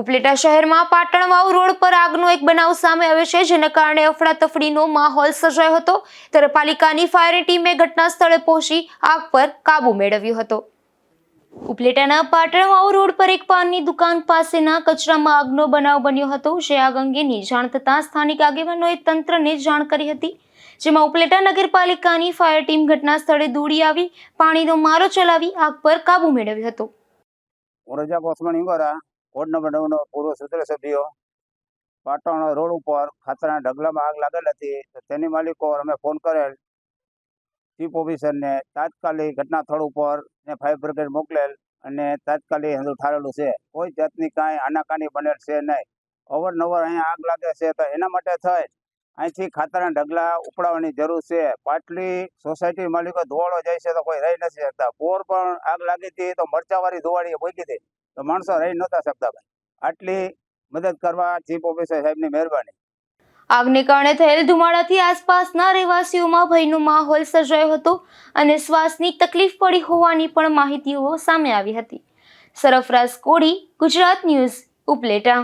ઉપલેટા શહેરમાં પાટણ વાવ રોડ પર આગનો એક બનાવ સામે આવ્યો છે, જેના કારણે અફડાતફડીનો માહોલ સર્જાયો હતો. ત્યારે પાલિકાની ફાયર ટીમે ઘટના સ્થળે પહોંચી આગ પર કાબુ મેળવ્યો હતો. ઉપલેટાના પાટણ રોડ પર એક પાનની દુકાન પાસેના કચરામાં આગનો બનાવ બન્યો હતો, જે આગ અંગેની જાણ થતાં સ્થાનિક આગેવાનોએ તંત્રને જાણ કરી હતી. જેમાં ઉપલેટા નગરપાલિકાની ફાયર ટીમ ઘટના સ્થળે દોડી આવી, પાણીનો મારો ચલાવી આગ પર કાબુ મેળવ્યો હતો. વોર્ડ નંબર નવનો પૂર્વ સૂત્ર સભ્યો. પાટણ રોડ ઉપર ખાતરના ઢગલામાં આગ લાગેલ હતી તો તેની માલિકો અમે ફોન કરેલ. ચીફ ઓફિસરને તાત્કાલિક ઘટના સ્થળ ઉપર ને ફાયર બ્રિગેડ મોકલેલ અને તાત્કાલિક હંધું ઠારેલું છે. કોઈ જાતની કાંઈ આનાકાની બનેલ છે નહીં. અવારનવાર અહીંયા આગ લાગે છે તો એના માટે થઈ અહીંથી ખાતરના ઢગલા ઉપડાવવાની જરૂર છે. પાટલી સોસાયટી માલિકો ધોવાળો જાય છે તો કોઈ રહી નથી શકતા. પોર પણ આગ લાગી હતી તો મરચાવાળી ધોવાળીએ મૂકી હતી. તો માણસો રહી નહોતા શકતા ભાઈ. આટલી મદદ કરવા ચીફ ઓફિસર સાહેબની મહેરબાની. આગને કારણે થયેલ ધુમાડાથી આસપાસના રહેવાસીઓમાં ભયનો માહોલ સર્જાયો હતો અને શ્વાસની તકલીફ પડી હોવાની પણ માહિતીઓ સામે આવી હતી. સરફરાઝ કોડી ગુજરાત ન્યૂઝ, ઉપલેટા.